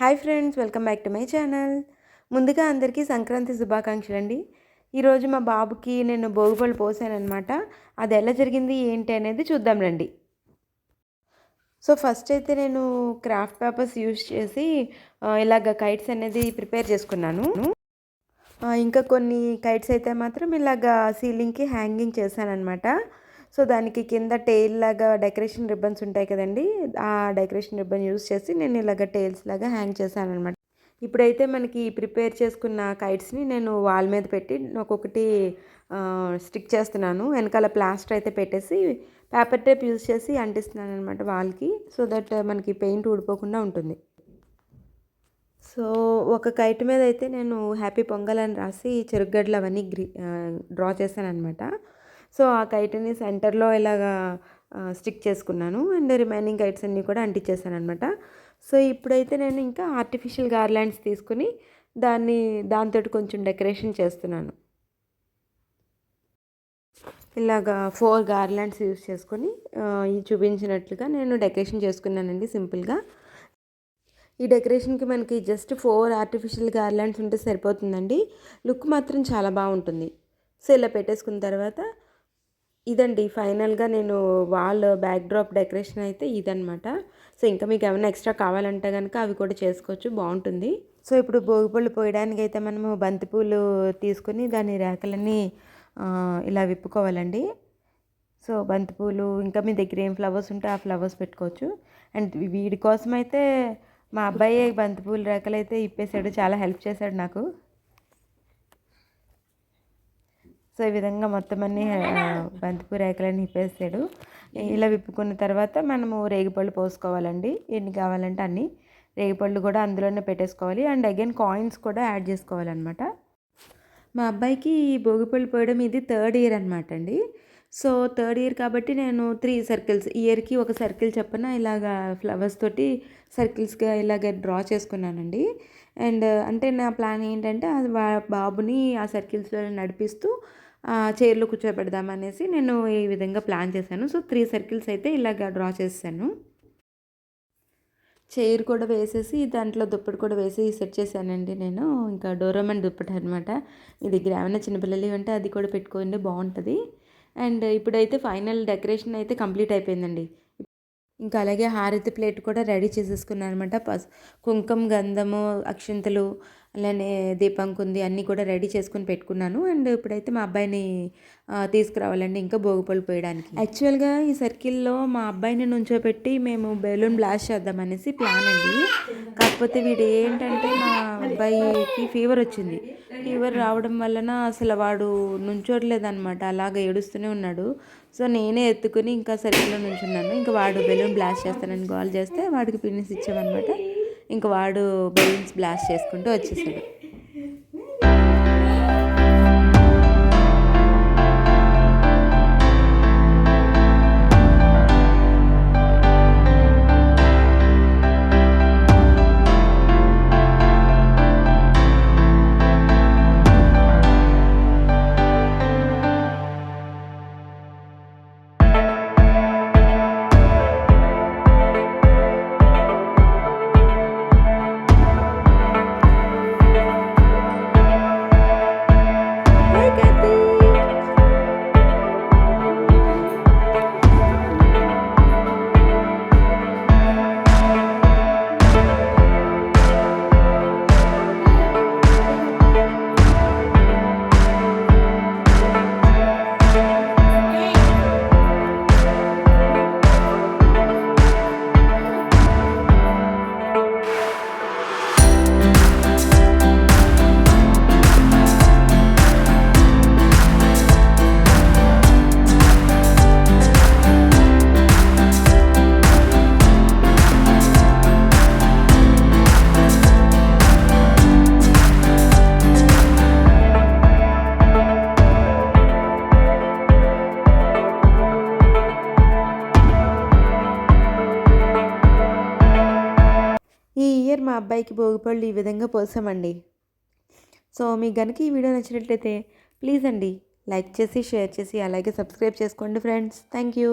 Hi friends welcome back to my channel. ముందుగా అందరికీ సంక్రాంతి శుభాకాంక్షలు అండి ఈరోజు మా బాబుకి నేను భోగిపళ్ళు పోసానమాట అది ఎలా జరిగింది ఏంటి అనేది చూద్దాం రండి. సో ఫస్ట్ అయితే నేను క్రాఫ్ట్ పేపర్స్ యూజ్ చేసి ఇలాగ కైట్స్ అనేది ప్రిపేర్ చేసుకున్నాను. ఇంకా కొన్ని కైట్స్ అయితే మాత్రం ఇలాగ సీలింగ్కి హ్యాంగింగ్ చేశానమాట సో దానికి కింద టైల్ లాగా డెకరేషన్ రిబ్బన్స్ ఉంటాయి కదండి ఆ డెకరేషన్ రిబ్బన్ యూస్ చేసి నేను ఇలాగ టైల్స్ లాగా హ్యాంగ్ చేశాను అనమాట ఇప్పుడైతే మనకి ప్రిపేర్ చేసుకున్న కైట్స్ని నేను వాల్ మీద పెట్టి ఒక్కొక్కటి స్టిక్ చేస్తున్నాను. వెనకాల ప్లాస్టర్ అయితే పెట్టేసి పేపర్ టేప్ యూజ్ చేసి అంటిస్తున్నాను అనమాట వాల్కి సో దట్ మనకి పెయింట్ ఊడిపోకుండా ఉంటుంది. సో ఒక కైట్ మీద అయితే నేను హ్యాపీ పొంగల్ అని రాసి చెరుగడ్డలు అవన్నీ గ్రీ డ్రా చేశాను అనమాట సో ఆ కైట్ని సెంటర్లో ఇలాగా స్టిక్ చేసుకున్నాను. అండ్ రిమైనింగ్ కైట్స్ అన్నీ కూడా అంటించేసాను అనమాట సో ఇప్పుడైతే నేను ఇంకా ఆర్టిఫిషియల్ గార్లాండ్స్ తీసుకుని దాన్ని దాంతో కొంచెం డెకరేషన్ చేస్తున్నాను. ఇలాగా ఫోర్ గార్లాండ్స్ యూజ్ చేసుకొని చూపించినట్లుగా నేను డెకరేషన్ చేసుకున్నానండి సింపుల్గా. ఈ డెకరేషన్కి మనకి జస్ట్ ఫోర్ ఆర్టిఫిషియల్ గార్లాండ్స్ ఉంటే సరిపోతుందండి. లుక్ మాత్రం చాలా బాగుంటుంది. సో ఇలా పెట్టేసుకున్న తర్వాత ఇదండి ఫైనల్గా నేను వాల్ బ్యాక్ డ్రాప్ డెకరేషన్ అయితే ఇదనమాట సో ఇంకా మీకు ఏమైనా ఎక్స్ట్రా కావాలంటే కనుక అవి కూడా చేసుకోవచ్చు బాగుంటుంది. సో ఇప్పుడు భోగిపళ్ళు పోయడానికి అయితే మనము బంతిపూలు తీసుకొని దాని రేకలన్నీ ఇలా విప్పుకోవాలండి. సో బంతిపూలు ఇంకా మీ దగ్గర ఏం ఫ్లవర్స్ ఉంటే ఆ ఫ్లవర్స్ పెట్టుకోవచ్చు. అండ్ వీడి కోసం అయితే మా అబ్బాయి బంతిపూలు రేకలు అయితే ఇప్పేశాడు చాలా హెల్ప్ చేశాడు నాకు. సో ఈ విధంగా మొత్తం అన్ని బంతిపూ రేకలన్నీ ఇప్పేసాడు ఇలా విప్పుకున్న తర్వాత మనము రేగిపళ్ళు పోసుకోవాలండి. ఎన్ని కావాలంటే అన్ని. రేగిపళ్ళు కూడా అందులోనే పెట్టేసుకోవాలి. అండ్ అగైన్ కాయిన్స్ కూడా యాడ్ చేసుకోవాలన్నమాట. మా అబ్బాయికి భోగిపళ్ళు పోయడం ఇది థర్డ్ ఇయర్ అనమాట అండి. సో థర్డ్ ఇయర్ కాబట్టి నేను త్రీ సర్కిల్స్ ఇయర్కి ఒక సర్కిల్ చెప్పన ఇలాగా ఫ్లవర్స్ తోటి సర్కిల్స్గా ఇలాగ డ్రా చేసుకున్నానండి. అండ్ అంటే నా ప్లాన్ ఏంటంటే బాబుని ఆ సర్కిల్స్లో నడిపిస్తూ చైర్లో కూర్చోబెడదామనేసి నేను ఈ విధంగా ప్లాన్ చేశాను. సో త్రీ సర్కిల్స్ అయితే ఇలాగ డ్రా చేశాను. చైర్ కూడా వేసేసి దాంట్లో దుప్పటి కూడా వేసి సెట్ చేశానండి నేను. ఇంకా డోరమన్ దుప్పటి అనమాట మీ దగ్గర ఏమైనా చిన్నపిల్లలు ఉంటే అది కూడా పెట్టుకోండి బాగుంటుంది. అండ్ ఇప్పుడైతే ఫైనల్ డెకరేషన్ అయితే కంప్లీట్ అయిపోయిందండి. ఇంకా అలాగే హారతి ప్లేట్ కూడా రెడీ చేసేసుకున్నాను అనమాట పస్ కుంకుమ గంధము అక్షంతలు అలానే దీపంకుంది అన్నీ కూడా రెడీ చేసుకుని పెట్టుకున్నాను. అండ్ ఇప్పుడైతే మా అబ్బాయిని తీసుకురావాలండి ఇంకా భోగిపళ్ళు పోయడానికి. యాక్చువల్గా ఈ సర్కిల్లో మా అబ్బాయిని నుంచోబెట్టి మేము బెలూన్ బ్లాస్ట్ చేద్దామనేసి ప్లాన్ అండి. కాకపోతే వీడు ఏంటంటే మా అబ్బాయికి ఫీవర్ వచ్చింది. ఫీవర్ రావడం వలన అసలు వాడు నుంచోట్లేదనమాట అలాగ ఏడుస్తూనే ఉన్నాడు. సో నేనే ఎత్తుకుని ఇంకా సర్కిల్లో నుంచున్నాను. ఇంకా వాడు బెలూన్ బ్లాస్ట్ చేస్తానని కాల్ చేస్తే వాడికి పిన్నిస్ ఇచ్చామన్నమాట. ఇంక వాడు బెలూన్స్ బ్లాస్ట్ చేసుకుంటూ వచ్చేసాడు. మా అబ్బాయికి భోగిపళ్ళు ఈ విధంగా పోసామండి. సో మీకు కనుక ఈ వీడియో నచ్చినట్లయితే ప్లీజ్ అండి లైక్ చేసి షేర్ చేసి అలాగే సబ్స్క్రైబ్ చేసుకోండి ఫ్రెండ్స్. Thank you.